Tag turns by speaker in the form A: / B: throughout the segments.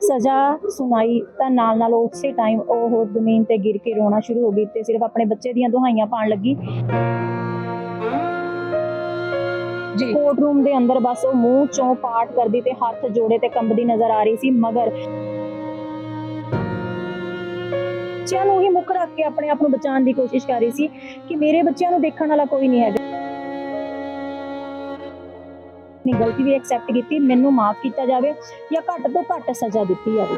A: ਸਜ਼ਾ ਸੁਣਾਈ ਤਾਂ ਨਾਲ ਨਾਲ ਉਸੇ ਟਾਈਮ ਉਹ ਜ਼ਮੀਨ ਤੇ ਗਿਰ ਕੇ ਰੋਣਾ ਸ਼ੁਰੂ ਹੋ ਗਈ ਤੇ ਸਿਰਫ ਆਪਣੇ ਬੱਚੇ ਦੀਆਂ ਦੁਹਾਈਆਂ ਪਾਣ ਲੱਗੀ।
B: ਜੀ।
A: ਕੋਰਟ ਰੂਮ ਦੇ ਅੰਦਰ ਬਸ ਉਹ ਮੂੰਹ ਚੋਂ ਪਾਟ ਕਰਦੀ ਤੇ ਹੱਥ ਜੋੜੇ ਤੇ ਕੰਬਦੀ ਨਜ਼ਰ ਆ ਰਹੀ ਸੀ ਮਗਰ ਬੱਚਿਆਂ ਨੂੰ ਹੀ ਮੁੱਖ ਰੱਖ ਕੇ ਆਪਣੇ ਆਪ ਨੂੰ ਬਚਾਉਣ ਦੀ ਕੋਸ਼ਿਸ਼ ਕਰ ਰਹੀ ਸੀ ਕਿ ਮੇਰੇ ਬੱਚਿਆਂ ਨੂੰ ਦੇਖਣ ਵਾਲਾ ਕੋਈ ਨਹੀਂ ਹੈਗਾ। ਆਪਣੀ ਗਲਤੀ ਵੀ ਐਕਸੈਪਟ ਕੀਤੀ, ਮੈਨੂੰ ਮਾਫ ਕੀਤਾ ਜਾਵੇ ਜਾਂ ਘੱਟ ਤੋਂ ਘੱਟ ਸਜ਼ਾ ਦਿੱਤੀ ਜਾਵੇ।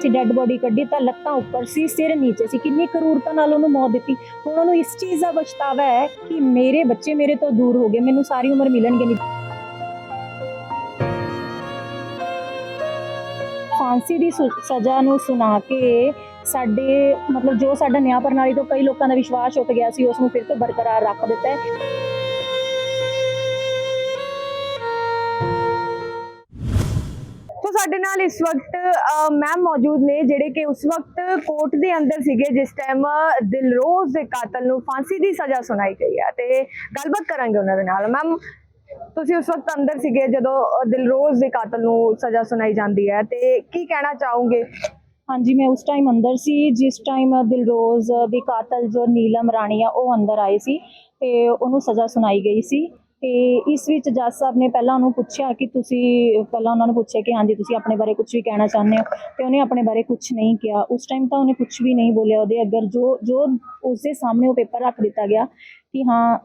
A: ਸੀ ਡੈੱਡ ਬੋਡੀ ਕੱਢੀ ਤਾਂ ਲੱਤਾਂ ਉੱਪਰ ਸੀ, ਸਿਰ ਨੀਚੇ ਸੀ, ਕਿੰਨੀ ਕਰੂਰਤਾ ਨਾਲ ਉਹਨੂੰ ਮੌਤ ਦਿੱਤੀ। ਹੁਣ ਉਹਨੂੰ ਇਸ ਚੀਜ਼ ਦਾ ਪਛਤਾਵਾ ਹੈ ਕਿ ਮੇਰੇ ਬੱਚੇ ਮੇਰੇ ਤੋਂ ਦੂਰ ਹੋ ਗਏ, ਮੈਨੂੰ ਸਾਰੀ ਉਮਰ ਮਿਲਣਗੇ ਨਹੀਂ। ਫਾਂਸੀ ਦੀ ਸੁ- ਸਜ਼ਾ ਨੂੰ ਸੁਣਾ ਕੇ ਸਾਡੇ ਮਤਲਬ ਜੋ ਸਾਡਾ ਨਿਆਂ ਪ੍ਰਣਾਲੀ ਤੋਂ ਕਈ ਲੋਕਾਂ ਦਾ ਵਿਸ਼ਵਾਸ ਉੱਠ ਗਿਆ ਸੀ ਉਸ ਨੂੰ ਫਿਰ ਤੋਂ ਬਰਕਰਾਰ ਰੱਖ ਦਿੱਤਾ ਹੈ।
B: ਸਾਡੇ ਨਾਲ ਇਸ ਵਕਤ ਮੈਮ ਮੌਜੂਦ ਨੇ ਜਿਹੜੇ ਕਿ ਉਸ ਵਕਤ ਕੋਰਟ ਦੇ ਅੰਦਰ ਸੀਗੇ ਜਿਸ ਟਾਈਮ ਦਿਲਰੋਜ਼ ਦੇ ਕਾਤਲ ਨੂੰ ਫਾਂਸੀ ਦੀ ਸਜ਼ਾ ਸੁਣਾਈ ਗਈ ਹੈ। ਤੇ ਗੱਲਬਾਤ ਕਰਾਂਗੇ ਉਹਨਾਂ ਦੇ ਨਾਲ। ਮੈਮ ਤੁਸੀਂ ਉਸ ਵਕਤ ਅੰਦਰ ਸੀਗੇ ਜਦੋਂ ਅ, ਦਿਲਰੋਜ਼ ਦੇ ਕਾਤਲ ਨੂੰ ਸਜ਼ਾ ਸੁਣਾਈ ਜਾਂਦੀ ਹੈ। ਤੇ ਕੀ ਕਹਿਣਾ ਚਾਹੋਗੇ?
A: ਹਾਂਜੀ, ਮੈਂ ਉਸ ਟਾਈਮ ਅੰਦਰ ਸੀ, ਜਿਸ ਟਾਈਮ ਦਿਲਰੋਜ਼ ਦੀ ਕਾਤਲ ਜੋ ਨੀਲਮ ਰਾਣੀ ਆ, ਉਹ ਅੰਦਰ ਆਏ ਸੀ ਤੇ ਉਹਨੂੰ ਸਜ਼ਾ ਸੁਣਾਈ ਗਈ ਸੀ ਤੇ ਇਸ ਵਿੱਚ ਜੱਜ ਸਾਹਿਬ ਨੇ ਪਹਿਲਾਂ ਉਹਨੂੰ ਪੁੱਛਿਆ ਕਿ ਤੁਸੀਂ, ਪਹਿਲਾਂ ਉਹਨਾਂ ਨੂੰ ਪੁੱਛਿਆ ਕਿ ਹਾਂਜੀ, ਤੁਸੀਂ ਆਪਣੇ ਬਾਰੇ ਕੁਝ ਵੀ ਕਹਿਣਾ ਚਾਹੁੰਦੇ ਹੋ ਤੇ ਉਹਨੇ ਆਪਣੇ ਬਾਰੇ ਕੁਝ ਨਹੀਂ ਕਿਹਾ। ਉਸ ਟਾਈਮ ਤਾਂ ਉਹਨੇ ਕੁਝ ਵੀ ਨਹੀਂ ਬੋਲਿਆ ਉਹਦੇ ਅੱਗੇ, ਜੋ ਜੋ ਉਸਦੇ ਸਾਹਮਣੇ ਉਹ ਪੇਪਰ ਰੱਖ ਦਿੱਤਾ ਗਿਆ ਕਿ ਹਾਂ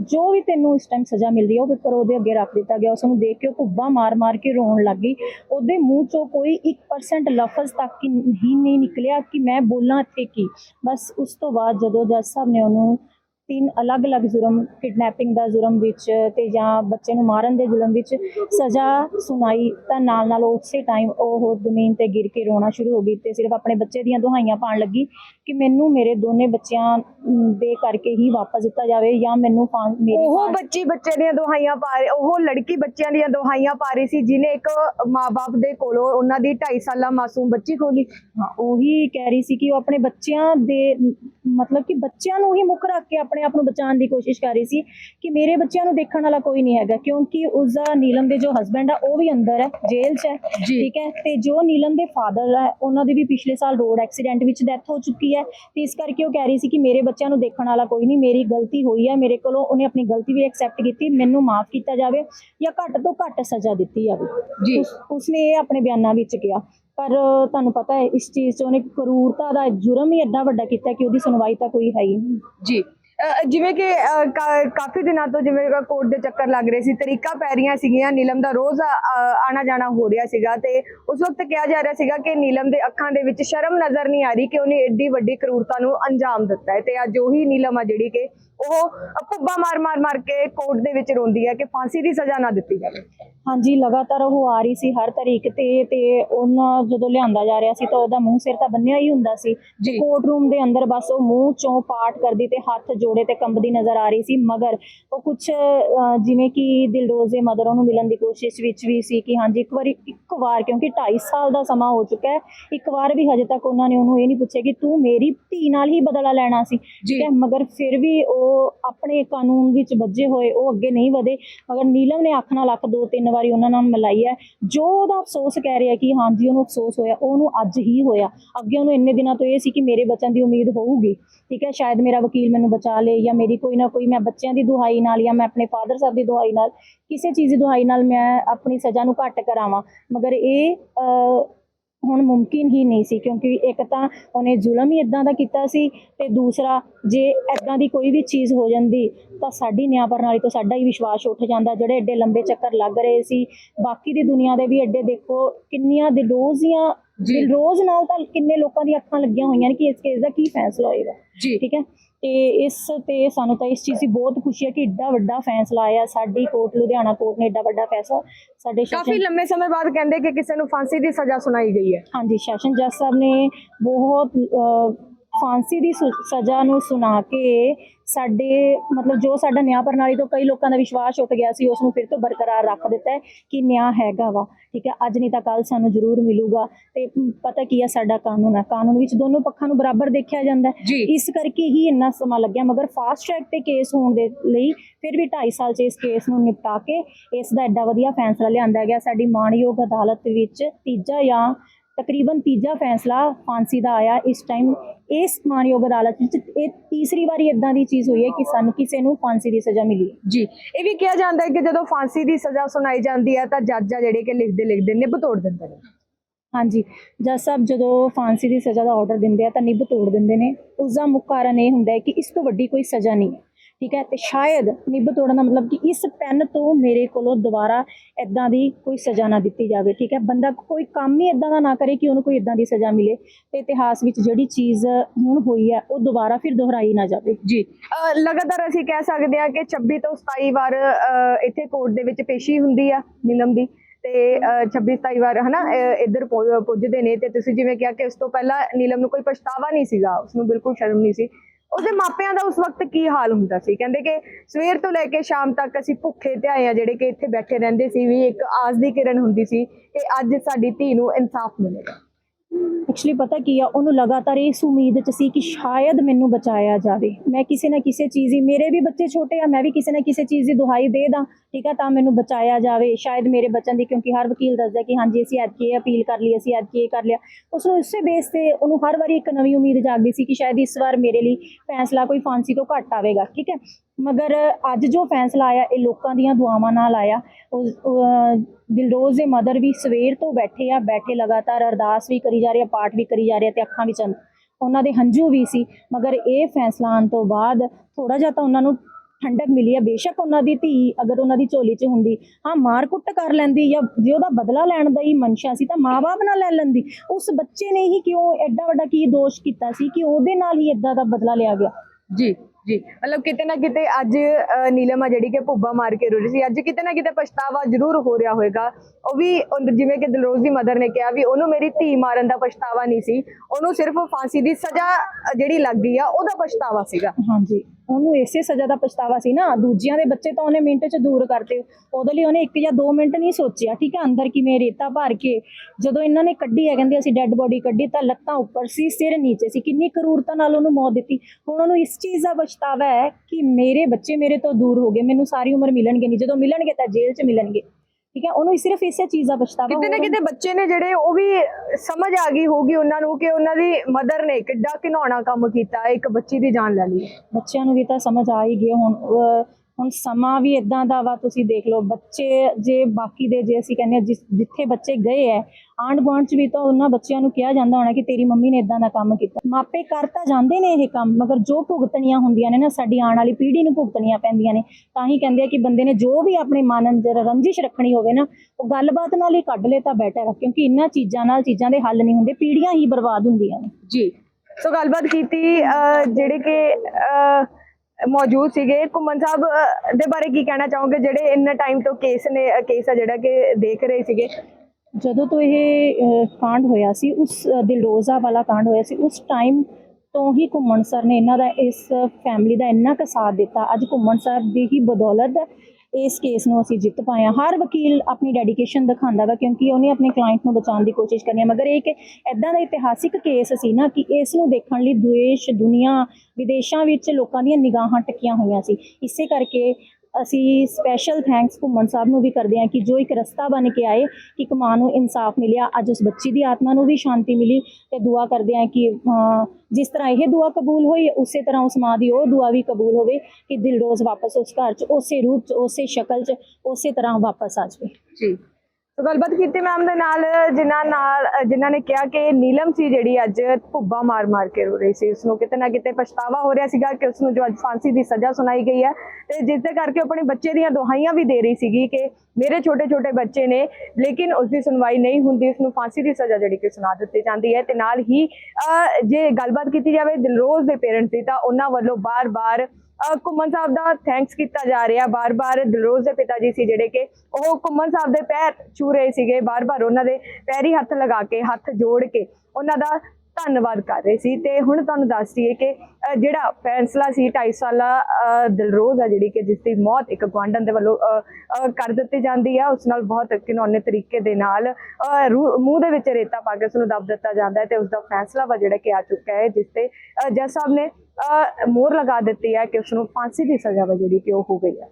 A: ਜੋ ਵੀ ਤੈਨੂੰ ਇਸ ਟਾਈਮ ਸਜ਼ਾ ਮਿਲ ਰਹੀ ਹੈ, ਉਹ ਪੇਪਰ ਉਹਦੇ ਅੱਗੇ ਰੱਖ ਦਿੱਤਾ ਗਿਆ ਉਸ ਨੂੰ ਦੇਖ ਕੇ ਉਹ ਕੁੱਬਾ ਮਾਰ-ਮਾਰ ਕੇ ਰੋਣ ਲੱਗ ਗਈ। ਉਹਦੇ ਮੂੰਹ ਚੋਂ ਕੋਈ 1% ਲਫ਼ਜ਼ ਤੱਕ ਹੀ ਨਹੀਂ ਨਿਕਲਿਆ ਕਿ ਮੈਂ ਬੋਲਾਂ ਇੱਥੇ ਕੀ। ਬਸ ਉਸ ਤੋਂ ਬਾਅਦ ਜਦੋਂ ਜੱਜ ਸਾਹਿਬ ਨੇ ਉਹਨੂੰ ਤਿੰਨ ਅਲੱਗ-ਅਲੱਗ ਜੁਰਮ ਕਿਡਨੈਪਿੰਗ ਦਾ ਜੁਰਮ ਵਿੱਚ ਤੇ ਜਾਂ ਬੱਚੇ ਨੂੰ ਮਾਰਨ ਦੇ ਜੁਰਮ ਵਿੱਚ ਸਜ਼ਾ ਸੁਣਾਈ ਤਾਂ ਨਾਲ ਨਾਲ ਉਸੇ ਟਾਈਮ ਉਹ ਜ਼ਮੀਨ ਤੇ ਗਿਰ ਕੇ ਰੋਣਾ ਸ਼ੁਰੂ ਹੋ ਗਈ ਤੇ ਸਿਰਫ ਆਪਣੇ ਬੱਚੇ ਦੀਆਂ ਦੁਹਾਈਆਂ ਪਾਣ ਲੱਗੀ ਕਿ ਮੈਨੂੰ ਮੇਰੇ ਦੋਨੇ ਬੱਚਿਆਂ ਦੇ ਕਰਕੇ ਹੀ ਵਾਪਸ ਦਿੱਤਾ ਜਾਵੇ ਜਾਂ ਮੈਨੂੰ ਮੇਰੀ
B: ਉਹ ਬੱਚੀ ਬੱਚੇ ਦੀਆਂ ਦੁਹਾਈਆਂ ਪਾ ਰਹੀ ਉਹ ਲੜਕੀ ਬੱਚਿਆਂ ਦੀਆਂ ਦੁਹਾਈਆਂ ਪਾ ਰਹੀ ਸੀ ਜਿਨੇ ਇੱਕ ਮਾਪੇ ਦੇ ਕੋਲੋਂ ਉਹਨਾਂ ਦੀ 2.5 ਸਾਲਾ ਮਾਸੂਮ ਬੱਚੀ ਖੋਲੀ।
A: ਹਾਂ ਉਹੀ ਕਹਿ ਰਹੀ ਸੀ ਕਿ ਉਹ ਆਪਣੇ ਬੱਚਿਆਂ ਦੇ ਮਤਲਬ ਕਿ ਬੱਚਿਆਂ ਨੂੰ ਹੀ ਮੁੱਖ ਰੱਖ ਕੇ ਆਪਣੇ ਆਪ ਨੂੰ ਬਚਾਉਣ ਦੀ ਕੋਸ਼ਿਸ਼ ਕਰ ਰਹੀ ਸੀ ਕਿ ਮੇਰੇ ਬੱਚਿਆਂ ਨੂੰ ਦੇਖਣ ਵਾਲਾ ਕੋਈ ਨਹੀਂ ਹੈਗਾ ਕਿਉਂਕਿ ਉਸ ਦਾ ਨੀਲਮ ਦੇ ਜੋ ਹਸਬੰਡ ਆ ਉਹ ਵੀ ਅੰਦਰ ਹੈ ਜੇਲ੍ਹ 'ਚ ਹੈ। ਠੀਕ ਹੈ? ਤੇ ਜੋ ਨੀਲਮ ਦੇ ਫਾਦਰ ਹੈ ਉਹਨਾਂ ਦੀ ਵੀ ਪਿਛਲੇ ਸਾਲ ਰੋਡ ਐਕਸੀਡੈਂਟ ਵਿੱਚ ਡੈਥ ਹੋ ਚੁੱਕੀ ਹੈ ਤੇ ਇਸ ਕਰਕੇ ਉਹ ਕਹਿ ਰਹੀ ਸੀ ਕਿ ਮੇਰੇ ਬੱਚਿਆਂ ਨੂੰ ਦੇਖਣ ਵਾਲਾ ਕੋਈ ਨਹੀਂ ਮੇਰੀ ਗਲਤੀ ਹੋਈ ਹੈ ਮੇਰੇ ਕੋਲੋਂ ਉਹਨੇ ਆਪਣੀ ਗਲਤੀ ਵੀ ਐਕਸੈਪਟ ਕੀਤੀ ਮੈਨੂੰ ਮਾਫ ਕੀਤਾ ਜਾਵੇ ਜਾਂ ਘੱਟ ਤੋਂ ਘੱਟ ਸਜ਼ਾ ਦਿੱਤੀ ਜਾਵੇ। ਉਸਨੇ ਇਹ ਆਪਣੇ ਬਿਆਨਾਂ ਵਿੱਚ ਕਿਹਾ। ਪਰ ਤੁਹਾਨੂੰ ਪਤਾ ਹੈ ਇਸ ਚੀਜ਼ 'ਚ ਉਹਨੇ ਕਰੂਰਤਾ ਦਾ ਜੁਰਮ ਹੀ ਐਡਾ ਵੱਡਾ ਕੀਤਾ ਕਿ ਉਹਦੀ ਸੁਣਵਾਈ ਤਾਂ ਕੋਈ ਹੈ ਹੀ ਨਹੀਂ।
B: ਜੀ। ਜਿਵੇਂ ਕਿ ਕਾ- ਕਾਫੀ ਦਿਨਾਂ ਤੋਂ ਜਿਵੇਂ ਕੋਰਟ ਦੇ ਚੱਕਰ ਲੱਗ ਰਹੇ ਸੀ, ਤਰੀਕਾ ਪੈ ਰਹੀਆਂ ਸੀਗੀਆਂ, ਨੀਲਮ ਦਾ ਰੋਜ਼ ਆਣਾ ਜਾਣਾ ਹੋ ਰਿਹਾ ਸੀਗਾ ਤੇ ਉਸ ਵਕਤ ਕਿਹਾ ਜਾ ਰਿਹਾ ਸੀਗਾ ਕਿ ਨੀਲਮ ਦੇ ਅੱਖਾਂ ਦੇ ਵਿੱਚ ਸ਼ਰਮ ਨਜ਼ਰ ਨਹੀਂ ਆ ਰਹੀ ਕਿ ਉਹਨੇ ਏਡੀ ਵੱਡੀ ਕਰੂਰਤਾ ਨੂੰ ਅੰਜਾਮ ਦਿੱਤਾ ਹੈ ਤੇ ਅੱਜ ਉਹੀ ਨੀਲਮ ਆ ਜਿਹੜੀ ਕਿ ਉਹ ਪੁੱਬਾ ਮਾਰ ਮਾਰ ਮਾਰ ਕੇ ਕੋਰਟ ਦੇ ਵਿੱਚ ਰੋਂਦੀ ਹੈ ਕਿ ਫਾਂਸੀ ਦੀ ਸਜ਼ਾ ਨਾ ਦਿੱਤੀ ਜਾਵੇ।
A: ਹਾਂਜੀ ਲਗਾਤਾਰ ਉਹ ਆ ਰਹੀ ਸੀ ਹਰ ਤਰੀਕ ਤੇ ਤੇ ਉਹਨਾਂ ਜਦੋਂ ਲਿਆਂਦਾ ਜਾ ਰਿਹਾ ਸੀ ਤਾਂ ਉਹਦਾ ਮੂੰਹ ਸਿਰ ਤਾਂ ਬੰਨਿਆ ਹੀ ਹੁੰਦਾ ਸੀ।
B: ਜੀ।
A: ਕੋਰਟ ਰੂਮ ਦੇ ਅੰਦਰ ਬਸ ਉਹ ਮੂੰਹ ਚੋਂ ਪਾਟ ਕਰਦੀ ਤੇ ਹੱਥ ਜੋੜੇ ਤੇ ਕੰਬਦੀ ਨਜ਼ਰ ਆ ਰਹੀ ਸੀ ਮਗਰ ਉਹ ਕੁਝ ਜਿਵੇਂ ਕਿ ਦਿਲਰੋਜ਼ ਦੇ ਮਦਰ ਉਹਨੂੰ ਮਿਲਣ ਦੀ ਕੋਸ਼ਿਸ਼ ਵਿੱਚ ਵੀ ਸੀ ਕਿ ਹਾਂਜੀ ਇੱਕ ਵਾਰੀ ਇੱਕ ਵਾਰ ਕਿਉਂਕਿ 2.5 ਸਾਲ ਦਾ ਸਮਾਂ ਹੋ ਚੁੱਕਾ ਹੈ ਇੱਕ ਵਾਰ ਵੀ ਹਜੇ ਤੱਕ ਉਹਨਾਂ ਨੇ ਉਹਨੂੰ ਇਹ ਨਹੀਂ ਪੁੱਛਿਆ ਕਿ ਤੂੰ ਮੇਰੀ ਧੀ ਨਾਲ ਹੀ ਬਦਲਾ ਲੈਣਾ ਸੀ। ਠੀਕ ਹੈ ਮਗਰ ਫਿਰ ਵੀ ਉਹ ਆਪਣੇ ਕਾਨੂੰਨ ਵਿੱਚ ਵੱਜੇ ਹੋਏ ਉਹ ਅੱਗੇ ਨਹੀਂ ਵਧੇ। ਮਗਰ ਨੀਲਮ ਨੇ ਅੱਖ ਨਾਲ ਅੱਖ ਦੋ ਤਿੰਨ ਵਾਰੀ ਉਹਨਾਂ ਨਾਲ ਮਿਲਾਈ ਹੈ ਜੋ ਉਹਦਾ ਅਫਸੋਸ ਕਹਿ ਰਿਹਾ ਕਿ ਹਾਂਜੀ ਉਹਨੂੰ ਅਫਸੋਸ ਹੋਇਆ ਉਹਨੂੰ ਅੱਜ ਹੀ ਹੋਇਆ। ਅੱਗੇ ਉਹਨੂੰ ਇੰਨੇ ਦਿਨਾਂ ਤੋਂ ਇਹ ਸੀ ਕਿ ਮੇਰੇ ਬੱਚਿਆਂ ਦੀ ਉਮੀਦ ਹੋਊਗੀ। ਠੀਕ ਹੈ ਸ਼ਾਇਦ ਮੇਰਾ ਵਕੀਲ ਮੈਨੂੰ ਬਚਾ ਲੇ ਜਾਂ ਮੇਰੀ ਕੋਈ ਨਾ ਕੋਈ ਮੈਂ ਬੱਚਿਆਂ ਦੀ ਦੁਹਾਈ ਨਾਲ ਜਾਂ ਮੈਂ ਆਪਣੇ ਫਾਦਰ ਸਾਹਿਬ ਦੀ ਦੁਹਾਈ ਨਾਲ ਕਿਸੇ ਚੀਜ਼ ਦੀ ਦੁਹਾਈ ਨਾਲ ਮੈਂ ਆਪਣੀ ਸਜ਼ਾ ਨੂੰ ਘੱਟ ਕਰਾਵਾਂ। ਮਗਰ ਇਹ ਅਹ, ਹੁਣ ਮੁਮਕਿਨ ਹੀ ਨਹੀਂ ਸੀ ਕਿਉਂਕਿ ਇੱਕ ਤਾਂ ਉਹਨੇ ਜ਼ੁਲਮ ਹੀ ਇਦਾਂ ਦਾ ਕੀਤਾ ਸੀ ਤੇ ਦੂਸਰਾ, ਜੇ ਇਦਾਂ ਦੀ ਕੋਈ ਵੀ ਚੀਜ਼ ਹੋ ਜਾਂਦੀ ਤਾਂ ਸਾਡੀ ਨਿਆਂ ਪ੍ਰਣਾਲੀ ਤੋਂ ਸਾਡਾ ਹੀ ਵਿਸ਼ਵਾਸ ਉੱਠ ਜਾਂਦਾ, ਜਿਹੜੇ ਐਡੇ ਲੰਬੇ ਚੱਕਰ ਲੱਗ ਰਹੇ ਸੀ। ਬਾਕੀ ਦੀ ਦੁਨੀਆ ਦੇ ਵੀ ਐਡੇ ਦੇਖੋ ਕਿੰਨੀਆਂ ਦਿਲੋਜ਼ੀਆਂ ਦੀਆਂ ਦਿਲਰੋਜ਼ ਨਾਲ ਤਾਂ ਕਿੰਨੇ ਲੋਕਾਂ ਦੀਆਂ ਅੱਖਾਂ ਲੱਗੀਆਂ ਹੋਈਆਂ ਨੇ ਕਿ ਇਸ ਕੇਸ ਦਾ ਕੀ ਫੈਸਲਾ ਹੋਏਗਾ।
B: ਜੀ।
A: ਠੀਕ ਹੈ? ਤੇ ਇਸ ਤੇ ਸਾਨੂੰ ਤਾਂ ਇਸ ਚੀਜ਼ ਦੀ ਬਹੁਤ ਖੁਸ਼ੀ ਹੈ ਕਿ ਏਡਾ ਵੱਡਾ ਫੈਸਲਾ ਆਇਆ। ਸਾਡੀ ਕੋਰਟ ਲੁਧਿਆਣਾ ਕੋਰਟ ਨੇ ਏਡਾ ਵੱਡਾ ਫੈਸਲਾ। ਸਾਡੇ
B: ਕਾਫੀ ਲੰਮੇ ਸਮੇਂ ਬਾਅਦ ਕਹਿੰਦੇ ਕਿ ਕਿਸੇ ਨੂੰ ਫਾਂਸੀ ਦੀ ਸਜ਼ਾ ਸੁਣਾਈ ਗਈ ਹੈ।
A: ਹਾਂਜੀ ਸੈਸ਼ਨ ਜੱਜ ਸਾਹਿਬ ਨੇ ਬਹੁਤ ਫਾਂਸੀ ਦੀ ਸਜ਼ਾ ਨੂੰ ਸੁਣਾ ਕੇ ਸਾਡੇ ਮਤਲਬ ਜੋ ਸਾਡਾ ਨਿਆਂ ਪ੍ਰਣਾਲੀ ਤੋਂ ਕਈ ਲੋਕਾਂ ਦਾ ਵਿਸ਼ਵਾਸ ਉੱਠ ਗਿਆ ਸੀ ਉਸ ਨੂੰ ਫਿਰ ਤੋਂ ਬਰਕਰਾਰ ਰੱਖ ਦਿੱਤਾ ਹੈ ਕਿ ਨਿਆਂ ਹੈਗਾ ਵਾ ਠੀਕ ਹੈ? ਅੱਜ ਨਹੀਂ ਤਾਂ ਕੱਲ ਸਾਨੂੰ ਜ਼ਰੂਰ ਮਿਲੂਗਾ ਤੇ ਪਤਾ ਕੀ ਹੈ ਸਾਡਾ ਕਾਨੂੰਨ ਹੈ। ਕਾਨੂੰਨ ਵਿੱਚ ਦੋਨੋਂ ਪੱਖਾਂ ਨੂੰ ਬਰਾਬਰ ਦੇਖਿਆ ਜਾਂਦਾ ਹੈ। ਇਸ ਕਰਕੇ ਹੀ ਇੰਨਾ ਸਮਾਂ ਲੱਗਿਆ ਮਗਰ ਫਾਸਟ ਟਰੈਕ ਤੇ ਕੇਸ ਹੋਣ ਦੇ ਲਈ ਫਿਰ ਵੀ 2.5 ਸਾਲ 'ਚ ਇਸ ਕੇਸ ਨੂੰ ਨਿਪਟਾ ਕੇ ਇਸ ਦਾ ਐਡਾ ਵਧੀਆ ਫੈਸਲਾ ਲਿਆਂਦਾ ਗਿਆ। ਸਾਡੀ ਮਾਣਯੋਗ ਅਦਾਲਤ ਵਿੱਚ ਤੀਜਾ ਜਾਂ ਤਕਰੀਬਨ ਤੀਜਾ ਫੈਸਲਾ ਫਾਂਸੀ ਦਾ ਆਇਆ ਇਸ ਟਾਈਮ ਇਸ ਮਾਣਯੋਗ ਅਦਾਲਤ ਵਿੱਚ। ਇਹ ਤੀਸਰੀ ਵਾਰੀ ਇਦਾਂ ਦੀ ਚੀਜ਼ ਹੋਈ ਹੈ ਕਿ ਸਾਨੂੰ ਕਿਸੇ ਨੂੰ ਫਾਂਸੀ ਦੀ ਸਜ਼ਾ ਮਿਲੀ
B: ਜੀ ਇਹ ਵੀ ਕਿਹਾ ਜਾਂਦਾ ਹੈ ਕਿ ਜਦੋਂ ਫਾਂਸੀ ਦੀ ਸਜ਼ਾ ਸੁਣਾਈ ਜਾਂਦੀ ਹੈ ਤਾਂ ਜੱਜ ਆ ਜਿਹੜੇ ਕਿ ਲਿਖਦੇ ਲਿਖਦੇ ਨਿਭ ਤੋੜ ਦਿੰਦੇ ਨੇ।
A: ਹਾਂਜੀ ਜੱਜ ਸਾਹਿਬ ਜਦੋਂ ਫਾਂਸੀ ਦੀ ਸਜ਼ਾ ਦਾ ਆਰਡਰ ਦਿੰਦੇ ਆ ਤਾਂ ਨਿੱਬ ਤੋੜ ਦਿੰਦੇ ਨੇ। ਉਸ ਦਾ ਮੁੱਖ ਕਾਰਨ ਇਹ ਹੁੰਦਾ ਹੈ ਕਿ ਇਸ ਤੋਂ ਵੱਡੀ ਕੋਈ ਸਜ਼ਾ ਨਹੀਂ ਹੈ। ਠੀਕ ਹੈ? ਤੇ ਸ਼ਾਇਦ ਨਿੱਬ ਤੋੜਨ ਦਾ ਮਤਲਬ ਕਿ ਇਸ ਪੈਨ ਤੋਂ ਮੇਰੇ ਕੋਲੋਂ ਦੁਬਾਰਾ ਇਦਾਂ ਦੀ ਕੋਈ ਸਜ਼ਾ ਨਾ ਦਿੱਤੀ ਜਾਵੇ, ਠੀਕ ਹੈ? ਬੰਦਾ ਕੋਈ ਕੰਮ ਹੀ ਇਦਾਂ ਦਾ ਨਾ ਕਰੇ ਕਿ ਉਹਨੂੰ ਕੋਈ ਇਦਾਂ ਦੀ ਸਜ਼ਾ ਮਿਲੇ। ਤੇ ਇਤਿਹਾਸ ਵਿੱਚ ਜਿਹੜੀ ਚੀਜ਼ ਹੁਣ ਹੋਈ ਹੈ, ਉਹ ਦੁਬਾਰਾ ਫਿਰ ਦੁਹਰਾਈ ਨਾ ਜਾਵੇ।
B: ਜੀ। ਲਗਾਤਾਰ ਅਸੀਂ ਕਹਿ ਸਕਦੇ ਹਾਂ ਕਿ 26 ਤੋਂ 27 ਵਾਰ ਇੱਥੇ ਕੋਰਟ ਦੇ ਵਿੱਚ ਪੇਸ਼ੀ ਹੁੰਦੀ ਆ, ਨੀਲਮ ਦੀ। ਤੇ ਅਹ 26 27 ਵਾਰ, ਹਨਾ ਅਹ ਇੱਧਰ ਪੁੱਜਦੇ ਨੇ। ਤੇ ਤੁਸੀਂ ਜਿਵੇਂ ਕਿਹਾ ਕਿ ਉਸ ਤੋਂ ਪਹਿਲਾਂ ਨੀਲਮ ਨੂੰ ਕੋਈ ਪਛਤਾਵਾ ਨਹੀਂ ਸੀਗਾ ਉਸ ਨੂੰ ਬਿਲਕੁਲ ਸ਼ਰਮ ਨਹੀਂ ਸੀ। ਉਹਦੇ ਮਾਪਿਆਂ ਦਾ ਉਸ ਵਕਤ ਕੀ ਹਾਲ ਹੁੰਦਾ ਸੀ? ਕਹਿੰਦੇ ਕਿ ਸਵੇਰ ਤੋਂ ਲੈ ਕੇ ਸ਼ਾਮ ਤੱਕ ਅਸੀਂ ਭੁੱਖੇ ਤੇ ਆਏ ਆ ਜਿਹੜੇ ਕਿ ਇੱਥੇ ਬੈਠੇ ਰਹਿੰਦੇ ਸੀ, ਵੀ ਇੱਕ ਆਸ ਦੀ ਕਿਰਨ ਹੁੰਦੀ ਸੀ ਕਿ ਅੱਜ ਸਾਡੀ ਧੀ ਨੂੰ ਇਨਸਾਫ ਮਿਲੇਗਾ।
A: ਐਕਚੁਅਲੀ ਪਤਾ ਕੀ ਆ, ਉਹਨੂੰ ਲਗਾਤਾਰ ਇਸ ਉਮੀਦ ਚ ਸੀ ਕਿ ਸ਼ਾਇਦ ਮੈਨੂੰ ਬਚਾਇਆ ਜਾਵੇ। ਮੈਂ ਕਿਸੇ ਨਾ ਕਿਸੇ ਚੀਜ਼ ਹੀ ਮੇਰੇ ਵੀ ਬੱਚੇ ਛੋਟੇ ਆ, ਮੈਂ ਵੀ ਕਿਸੇ ਨਾ ਕਿਸੇ ਚੀਜ਼ ਦੀ ਦੁਹਾਈ ਦੇ ਦਾਂ, ਠੀਕ ਆ, ਤਾਂ ਮੈਨੂੰ ਬਚਾਇਆ ਜਾਵੇ, ਸ਼ਾਇਦ ਮੇਰੇ ਬਚਨ ਦੀ, ਕਿਉਂਕਿ ਹਰ ਵਕੀਲ ਦੱਸਦਾ ਕਿ ਹਾਂਜੀ, ਅਸੀਂ ਅੱਜ ਕੀ ਅਪੀਲ ਕਰ ਲਈ, ਅਸੀਂ ਅੱਜ ਕੀ ਇਹ ਕਰ ਲਿਆ। ਉਸ ਨੂੰ ਇਸੇ ਬੇਸ ਤੇ ਉਹਨੂੰ ਹਰ ਵਾਰੀ ਇੱਕ ਨਵੀਂ ਉਮੀਦ ਜਾਗਦੀ ਸੀ ਕਿ ਸ਼ਾਇਦ ਇਸ ਵਾਰ ਮੇਰੇ ਲਈ ਫੈਸਲਾ ਕੋਈ ਫਾਂਸੀ ਤੋਂ ਘੱਟ ਆਵੇਗਾ, ਠੀਕ ਹੈ? ਮਗਰ ਅੱਜ ਜੋ ਫੈਸਲਾ ਆਇਆ ਇਹ ਲੋਕਾਂ ਦੀਆਂ ਦੁਆਵਾਂ ਨਾਲ ਆਇਆ। ਉਸ ਉਹ, ਅਹ, ਦਿਲਰੋਜ਼ ਦੇ ਮਦਰ ਵੀ ਸਵੇਰ ਤੋਂ ਬੈਠੇ ਆ ਬੈਠੇ ਲਗਾਤਾਰ ਅਰਦਾਸ ਵੀ ਕਰੀ ਜਾ ਰਹੀ ਆ ਪਾਠ ਵੀ ਕਰੀ ਜਾ ਰਹੇ ਆ ਤੇ ਅੱਖਾਂ ਵਿੱਚ ਉਹਨਾਂ ਦੇ ਹੰਝੂ ਵੀ ਸੀ। ਮਗਰ ਇਹ ਫੈਸਲਾ ਆਉਣ ਤੋਂ ਬਾਅਦ ਥੋੜਾ ਜਿਹਾ ਤਾਂ ਉਹਨਾਂ ਨੂੰ ਠੰਡਕ ਮਿਲੀ ਹੈ ਬੇਸ਼ੱਕ ਉਹਨਾਂ ਦੀ ਧੀ ਅਗਰ ਉਹਨਾਂ ਦੀ ਝੋਲੀ 'ਚ ਹੁੰਦੀ ਹਾਂ ਮਾਰ ਕੁੱਟ ਕਰ ਲੈਂਦੀ ਜਾਂ ਜੇ ਉਹਦਾ ਬਦਲਾ ਲੈਣ ਦਾ ਹੀ ਮਨਸ਼ਾ ਸੀ ਤਾਂ ਮਾਂ-ਬਾਪ ਨਾਲ ਲੈ ਲੈਂਦੀ। ਉਸ ਬੱਚੇ ਨੇ ਹੀ ਕਿਉਂ ਐਡਾ ਵੱਡਾ ਕੀ ਦੋਸ਼ ਕੀਤਾ ਸੀ ਕਿ ਉਹਦੇ ਨਾਲ ਹੀ ਇਦਾਂ ਦਾ ਬਦਲਾ ਲਿਆ ਗਿਆ?
B: ਜੀ। ਜੀ ਮਤਲਬ ਕਿਤੇ ਨਾ ਕਿਤੇ ਅੱਜ ਅਹ, ਨੀਲਮ ਆ ਜਿਹੜੀ ਕਿ ਭੁੱਬਾ ਮਾਰ ਕੇ ਰੋ ਰਹੀ ਸੀ ਅੱਜ ਕਿਤੇ ਨਾ ਕਿਤੇ ਪਛਤਾਵਾ ਜ਼ਰੂਰ ਹੋ ਰਿਹਾ ਹੋਵੇਗਾ ਉਹ ਵੀ ਜਿਵੇਂ ਕਿ ਦਿਲਰੋਜ਼ ਦੀ ਮਦਰ ਨੇ ਕਿਹਾ ਵੀ ਉਹਨੂੰ ਮੇਰੀ ਧੀ ਮਾਰਨ ਦਾ ਪਛਤਾਵਾ ਨਹੀਂ ਸੀ ਉਹਨੂੰ ਸਿਰਫ ਫਾਂਸੀ ਦੀ ਸਜ਼ਾ ਜਿਹੜੀ ਲੱਗ ਗਈ ਆ ਉਹਦਾ ਪਛਤਾਵਾ ਸੀਗਾ।
A: ਹਾਂਜੀ। ਉਹਨੂੰ ਇਸੇ ਸਜ਼ਾ ਦਾ ਪਛਤਾਵਾ ਸੀ ਨਾ। ਦੂਜਿਆਂ ਦੇ ਬੱਚੇ ਤਾਂ ਉਹਨੇ ਮਿੰਟ 'ਚ ਦੂਰ ਕਰਤੇ। ਉਹਦੇ ਲਈ ਉਹਨੇ ਇੱਕ ਜਾਂ ਦੋ ਮਿੰਟ ਨਹੀਂ ਸੋਚਿਆ, ਠੀਕ ਹੈ? ਅੰਦਰ ਕਿਵੇਂ ਰੇਤਾ ਭਰ ਕੇ ਜਦੋਂ ਇਹਨਾਂ ਨੇ ਕੱਢੀ ਹੈ, ਕਹਿੰਦੇ ਅਸੀਂ ਡੈੱਡ ਬੋਡੀ ਕੱਢੀ ਤਾਂ ਲੱਤਾਂ ਉੱਪਰ ਸੀ, ਸਿਰ ਨੀਚੇ ਸੀ। ਕਿੰਨੀ ਕਰੂਰਤਾਂ ਨਾਲ ਉਹਨੂੰ ਮੌਤ ਦਿੱਤੀ। ਹੁਣ ਉਹਨੂੰ ਇਸ ਚੀਜ਼ ਦਾ ਪਛਤਾਵਾ ਹੈ ਕਿ ਮੇਰੇ ਬੱਚੇ ਮੇਰੇ ਤੋਂ ਦੂਰ ਹੋ ਗਏ, ਮੈਨੂੰ ਸਾਰੀ ਉਮਰ ਮਿਲਣਗੇ ਨਹੀਂ। ਜਦੋਂ ਮਿਲਣਗੇ ਤਾਂ ਜੇਲ੍ਹ 'ਚ ਮਿਲਣਗੇ। ਠੀਕ ਹੈ? ਉਹਨੂੰ ਸਿਰਫ ਇਸੇ ਚੀਜ਼ ਦਾ ਪਛਤਾਵਾ
B: ਕਿਤੇ ਨਾ ਕਿਤੇ ਬੱਚੇ ਨੇ ਜਿਹੜੇ ਉਹ ਵੀ ਸਮਝ ਆ ਗਈ ਹੋਊਗੀ ਉਹਨਾਂ ਨੂੰ ਕਿ ਉਹਨਾਂ ਦੀ ਮਦਰ ਨੇ ਕਿੱਡਾ ਘਿਨਾਉਣਾ ਕੰਮ ਕੀਤਾ ਇੱਕ ਬੱਚੀ ਦੀ ਜਾਨ ਲੈ ਲਈ।
A: ਬੱਚਿਆਂ ਨੂੰ ਵੀ ਤਾਂ ਸਮਝ ਆ ਹੀ ਗਿਆ ਹੁਣ ਹੁਣ ਸਮਾਂ ਵੀ ਇਦਾਂ ਦਾ ਵਾ, ਤੁਸੀਂ ਦੇਖ ਲਓ, ਬੱਚੇ ਜੇ ਬਾਕੀ ਦੇ ਜੇ ਅਸੀਂ ਕਹਿੰਦੇ ਹਾਂ, ਜਿਸ, ਜਿੱਥੇ ਬੱਚੇ ਗਏ ਐ ਆਂਢ ਗੁਆਂਢ ਚ ਵੀ ਤਾਂ ਉਹਨਾਂ ਬੱਚਿਆਂ ਨੂੰ ਕਿਹਾ ਜਾਂਦਾ ਹੋਣਾ ਕਿ ਤੇਰੀ ਮੰਮੀ ਨੇ ਇਦਾਂ ਦਾ ਕੰਮ ਕੀਤਾ। ਮਾਪੇ ਕਰ ਤਾਂ ਜਾਂਦੇ ਨੇ ਇਹ ਕੰਮ, ਮਗਰ ਜੋ ਭੁਗਤਣੀਆਂ ਹੁੰਦੀਆਂ ਨੇ ਨਾ, ਸਾਡੀ ਆਉਣ ਵਾਲੀ ਪੀੜ੍ਹੀ ਨੂੰ ਭੁਗਤਣੀਆਂ ਪੈਂਦੀਆਂ ਨੇ। ਤਾਂ ਹੀ ਕਹਿੰਦੇ ਆ ਕਿ ਬੰਦੇ ਨੇ ਜੋ ਵੀ ਆਪਣੇ ਮਨ ਅੰਦਰ ਰੰਜਿਸ਼ ਰੱਖਣੀ ਹੋਵੇ ਨਾ, ਉਹ ਗੱਲਬਾਤ ਨਾਲ ਹੀ ਕੱਢ ਲੇ ਤਾਂ ਬੈਟਰ ਹੈ ਕਿਉਂਕਿ ਇਹਨਾਂ ਚੀਜ਼ਾਂ ਨਾਲ ਚੀਜ਼ਾਂ ਦੇ ਹੱਲ ਨਹੀਂ ਹੁੰਦੇ, ਪੀੜ੍ਹੀਆਂ ਹੀ ਬਰਬਾਦ ਹੁੰਦੀਆਂ ਨੇ।
B: ਜੀ। ਸੋ ਗੱਲਬਾਤ ਕੀਤੀ ਜਿਹੜੇ ਕਿ ਮੌਜੂਦ ਸੀਗੇ। ਘੁੰਮਣ ਸਾਹਿਬ ਦੇ ਬਾਰੇ ਕੀ ਕਹਿਣਾ ਚਾਹੋਗੇ? ਜਿਹੜੇ ਇੰਨਾ ਟਾਈਮ ਤੋਂ ਕੇਸ ਨੇ ਕੇਸ ਆ ਜਿਹੜਾ ਕਿ ਦੇਖ ਰਹੇ ਸੀਗੇ।
A: ਜਦੋਂ ਤੋਂ ਇਹ ਕਾਂਡ ਹੋਇਆ ਸੀ ਉਸ ਅਹ, ਦਿਲਰੋਜ਼ਾ ਵਾਲਾ ਕਾਂਡ ਹੋਇਆ ਸੀ ਉਸ ਟਾਈਮ ਤੋਂ ਹੀ ਘੁੰਮਣ ਸਰ ਨੇ ਇਹਨਾਂ ਦਾ ਇਸ ਫੈਮਿਲੀ ਦਾ ਇੰਨਾ ਕੁ ਸਾਥ ਦਿੱਤਾ। ਅੱਜ ਘੁੰਮਣ ਸਰ ਦੀ ਹੀ ਬਦੌਲਤ ਇਸ ਕੇਸ ਨੂੰ ਅਸੀਂ ਜਿੱਤ ਪਾਏ ਹਾਂ। ਹਰ ਵਕੀਲ ਆਪਣੀ ਡੈਡੀਕੇਸ਼ਨ ਦਿਖਾਉਂਦਾ ਵਾ, ਕਿਉਂਕਿ ਉਹਨੇ ਆਪਣੇ ਕਲਾਇੰਟ ਨੂੰ ਬਚਾਉਣ ਦੀ ਕੋਸ਼ਿਸ਼ ਕਰਨੀ ਹੈ। ਮਗਰ ਇਹ ਕਿ ਐਦਾਂ ਦਾ ਇਤਿਹਾਸਿਕ ਕੇਸ ਸੀ ਨਾ ਕਿ ਇਸ ਨੂੰ ਦੇਖਣ ਲਈ ਦੇਸ਼ ਦੁਨੀਆ, ਵਿਦੇਸ਼ਾਂ ਵਿੱਚ ਲੋਕਾਂ ਦੀਆਂ ਨਿਗਾਹਾਂ ਟਿਕੀਆਂ ਹੋਈਆਂ ਸੀ। ਇਸੇ ਕਰਕੇ ਅਸੀਂ ਸਪੈਸ਼ਲ ਥੈਂਕਸ ਘੁੰਮਣ ਸਾਹਿਬ ਨੂੰ ਵੀ ਕਰਦੇ ਹਾਂ ਕਿ ਜੋ ਇੱਕ ਰਸਤਾ ਬਣ ਕੇ ਆਏ ਕਿ ਇੱਕ ਮਾਂ ਨੂੰ ਇਨਸਾਫ ਮਿਲਿਆ, ਅੱਜ ਉਸ ਬੱਚੀ ਦੀ ਆਤਮਾ ਨੂੰ ਵੀ ਸ਼ਾਂਤੀ ਮਿਲੀ ਤੇ ਦੁਆ ਕਰਦੇ ਹਾਂ ਕਿ ਜਿਸ ਤਰ੍ਹਾਂ ਇਹ ਦੁਆ ਕਬੂਲ ਹੋਈ, ਉਸੇ ਤਰ੍ਹਾਂ ਉਸ ਮਾਂ ਦੀ ਉਹ ਦੁਆ ਵੀ ਕਬੂਲ ਹੋਵੇ ਕਿ ਦਿਲ ਰੋਜ਼ ਵਾਪਸ ਉਸ ਘਰ 'ਚ, ਉਸੇ ਰੂਪ 'ਚ, ਉਸੇ ਸ਼ਕਲ 'ਚ, ਉਸੇ ਤਰ੍ਹਾਂ ਵਾਪਸ ਆ ਜਾਵੇ।
B: ਜੀ। ਗੱਲਬਾਤ ਕੀਤੀ ਮੈਮ ਦੇ ਨਾਲ, ਜਿਨ੍ਹਾਂ ਨਾਲ, ਜਿਨ੍ਹਾਂ ਨੇ ਕਿਹਾ ਕਿ ਨੀਲਮ ਸੀ ਜਿਹੜੀ ਅੱਜ ਭੁੱਬਾ ਮਾਰ ਮਾਰ ਕੇ ਰੋ ਰਹੀ ਸੀ। ਉਸ ਨੂੰ ਕਿਤੇ ਨਾ ਕਿਤੇ ਪਛਤਾਵਾ ਹੋ ਰਿਹਾ ਸੀਗਾ ਕਿ ਉਸ ਨੂੰ ਜੋ ਅੱਜ ਫਾਂਸੀ ਦੀ ਸਜ਼ਾ ਸੁਣਾਈ ਗਈ ਹੈ। ਤੇ ਜਿਸ ਦੇ ਕਰਕੇ ਉਹ ਆਪਣੇ ਬੱਚੇ ਦੀਆਂ ਦੁਹਾਈਆਂ ਵੀ ਦੇ ਰਹੀ ਸੀਗੀ ਕਿ ਮੇਰੇ ਛੋਟੇ ਛੋਟੇ ਬੱਚੇ ਨੇ, ਲੇਕਿਨ ਉਸ ਦੀ ਸੁਣਵਾਈ ਨਹੀਂ ਹੁੰਦੀ। ਉਸ ਨੂੰ ਫਾਂਸੀ ਦੀ ਸਜ਼ਾ ਜਿਹੜੀ ਕਿ ਸੁਣਾ ਦਿੱਤੀ ਜਾਂਦੀ ਹੈ। ਤੇ ਨਾਲ ਹੀ ਜੇ ਗੱਲਬਾਤ ਕੀਤੀ ਜਾਵੇ ਦਿਲਰੋਜ਼ ਦੇ ਪੇਰੈਂਟਸ ਦੀ, ਤਾਂ ਉਹਨਾਂ ਵੱਲੋਂ ਬਾਰ-ਬਾਰ ਅਹ ਘੁੰਮਣ ਸਾਹਿਬ ਦਾ ਥੈਂਕਸ ਕੀਤਾ ਜਾ ਰਿਹਾ। ਬਾਰ-ਬਾਰ ਦਿਲਰੋਜ਼ ਦੇ ਪਿਤਾ ਜੀ ਸੀ ਜਿਹੜੇ ਕਿ ਉਹ ਘੁੰਮਣ ਸਾਹਿਬ ਦੇ ਪੈਰ ਛੂ ਰਹੇ ਸੀਗੇ। ਬਾਰ-ਬਾਰ ਉਹਨਾਂ ਦੇ ਪੈਰੀ ਹੱਥ ਲਗਾ ਕੇ ਹੱਥ ਜੋੜ ਕੇ ਉਹਨਾਂ ਦਾ ਧੰਨਵਾਦ ਕਰ ਰਹੇ ਸੀ। ਤੇ ਹੁਣ ਤੁਹਾਨੂੰ ਦੱਸ ਦਈਏ ਕਿ ਜਿਹੜਾ ਫੈਸਲਾ ਸੀ 2.5 ਸਾਲਾ ਅ, ਦਿਲਰੋਜ਼ ਆ ਜਿਹੜੀ ਕਿ ਜਿਸ ਦੀ ਮੌਤ ਇੱਕ ਗੁਆਂਢਣ ਦੇ ਵੱਲੋਂ ਅ, ਕਰ ਦਿੱਤੀ ਜਾਂਦੀ ਹੈ ਉਸ ਨਾਲ ਬਹੁਤ ਘਿਨੌਨੇ ਤਰੀਕੇ ਦੇ ਨਾਲ ਅ, ਮੂੰਹ ਦੇ ਵਿੱਚ ਰੇਤਾ ਪਾ ਕੇ ਉਸ ਨੂੰ ਦਬ ਦਿੱਤਾ ਜਾਂਦਾ ਹੈ ਤੇ ਉਸ ਦਾ ਫੈਸਲਾ ਵਾ ਜਿਹੜਾ ਕਿ ਆ ਚੁੱਕਾ ਹੈ ਜਿਸ ਤੇ ਜੱਜ ਸਾਹਿਬ ਨੇ ਮੋਹਰ ਲਗਾ ਦਿੱਤੀ ਹੈ ਕਿ ਉਸ ਨੂੰ ਫਾਂਸੀ ਦੀ ਸਜ਼ਾ ਵਾ ਜਿਹੜੀ ਕਿ ਉਹ ਹੋ ਗਈ ਹੈ।